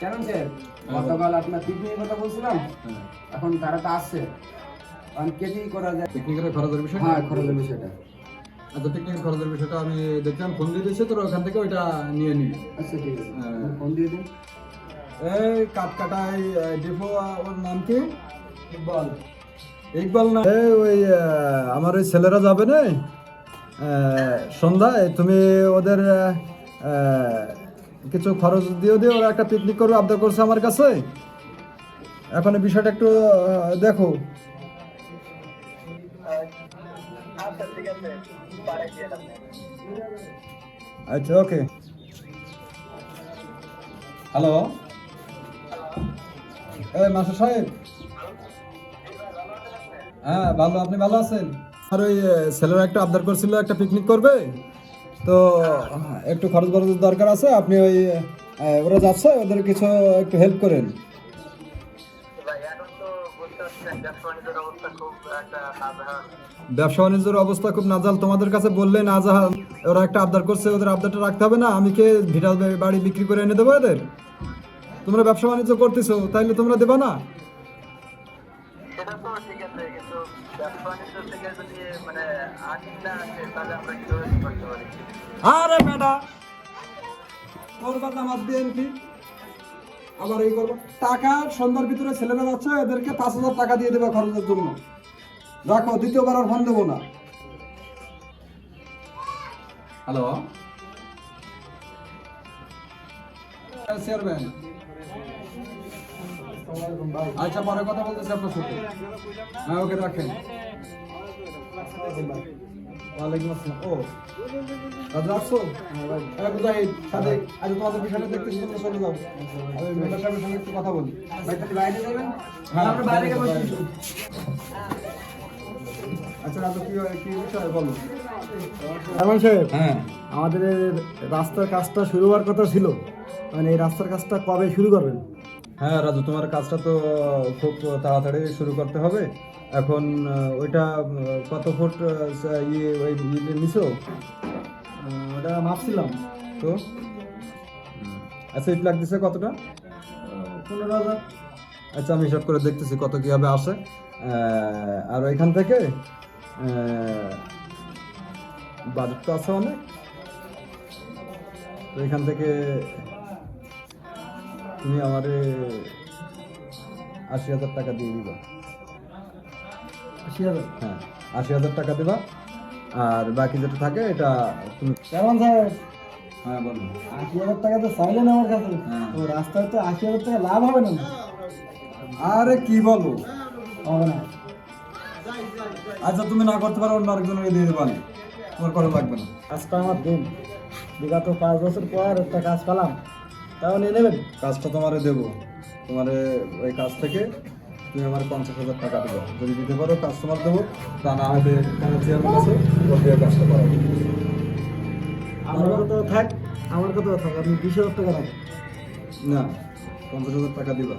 কেন স্যার গতকাল আপনার পিকনিকের কথা বলছিলাম হ্যাঁ এখন তারা তো আসছে। কারণ করা যায়। পিকনিকের খরচের বিষয়টা? হ্যাঁ খরচের বিষয়টা। আচ্ছা পিকনিকের খরচের বিষয়টা আমি দেখলাম ফোন দিয়ে দিয়েছে তোর ওখান থেকে ওইটা নিয়ে নিবি আচ্ছা ঠিক আছে। হ্যাঁ। ফোন দিয়ে দিন এই কাটকাটাই ডিপো ওর নাম কি? বল ইকবাল না এই ওই আমার ওই ছেলেরা যাবে না? সন্ধ্যায় তুমি ওদের কিছু খরচ দিও দিও ওরা একটা পিকনিক করবে, আবদার করছে আমার কাছে। এখন বিষয়টা একটু দেখো। আচ্ছা ওকে হ্যালো এই মাস্টার সাহেব। হ্যাঁ ভালো। আপনি ভালো আছেন? আর ওই ছেলেরা একটা আবদার করছিল, একটা পিকনিক করবে। তো একটু খরচ খরচের দরকার আছে, আপনি ওই ওরা যাচ্ছে, ওদের কিছু একটু হেল্প করেন। ব্যবসা বাণিজ্যের অবস্থা খুব নাজাল। তোমাদের কাছে বললে নাজাহাল ওরা একটা আবদার করছে, ওদের আবদারটা রাখতে হবে না, আমি কে ভিটা বাড়ি বিক্রি করে এনে দেবো এদের? তোমরা ব্যবসা বাণিজ্য করতেছো, তাইলে তোমরা দেবা না? সেটা তো ঠিক আছে আরে বেটা করবার নামাজ বিএনপি আবার এই করব টাকা সন্ধ্যার ভিতরে ছেলেরা যাচ্ছে, এদেরকে পাঁচ হাজার টাকা দিয়ে দেবে খরচের জন্য। রাখো, দ্বিতীয়বার আর ফোন দেবো না। হ্যালো চেয়ারম্যান আচ্ছা পরে কথা বলতেছি আপনার সাথে। হ্যাঁ ওকে রাখেন। ওয়ালাইকুম আসসালাম। ও রাজু আসছো? মুজাহিদ সাথে আজ তোমাদের বিষয়টা দেখতেছি তোমরা চলে যাও। আমি মেম্বার সাহেবের সঙ্গে একটু কথা বলি। বাইরে যাবেন? হ্যাঁ, আমরা বাইরে গিয়ে আচ্ছা রাজু কি কি বিষয় বলো? সাহেব হ্যাঁ। আমাদের রাস্তার কাজটা শুরু হওয়ার কথা ছিল। মানে এই রাস্তার কাজটা কবে শুরু করবেন? হ্যাঁ রাজু তোমার কাজটা তো খুব তাড়াতাড়ি শুরু করতে হবে। এখন ওইটা কত ফুট ইয়ে ওই ইয়ে নিছো? ওটা মাপছিলাম। তো? আচ্ছা ইট লাগ দিছে কতটা? পনেরো হাজার। আচ্ছা আমি হিসাব করে দেখতেছি কত কীভাবে আসে। আর ওইখান থেকে বাজেট তো আছে অনেক। তো এখান থেকে তুমি আমারে আশি হাজার টাকা দিয়ে দিবা। আশি হাজার? হ্যাঁ আশি হাজার টাকা দিবা। আর বাকি যেটা থাকে এটা তুমি কেমন সাহেব হ্যাঁ বলো। আশি হাজার টাকা তো চাইলেন আমার কাছে। হ্যাঁ। তো রাস্তায় তো আশি হাজার টাকা লাভ হবে না। আরে কি বলো? হবে না। আচ্ছা তুমি না করতে পারো অন্য আরেকজনকে দিয়ে দেবা না তোমার করা লাগবে না। কাজটা আমার দিন। বিগত পাঁচ বছর পর একটা কাজ পেলাম। তাও নিয়ে নেবেন? কাজটা তোমারে দেবো। তোমারে ওই কাজ থেকে তুমি আমার পঞ্চাশ হাজার টাকা দেবো। যদি দিতে পারো কাস্টমার দেবো। তা না হলে এখানে চেয়ারম্যান আছে ওর কাজটা করাবো। আমার কথা থাক, আমার কথা থাক আপনি বিশ হাজার টাকা রাখেন না, পঞ্চাশ হাজার টাকা দিবা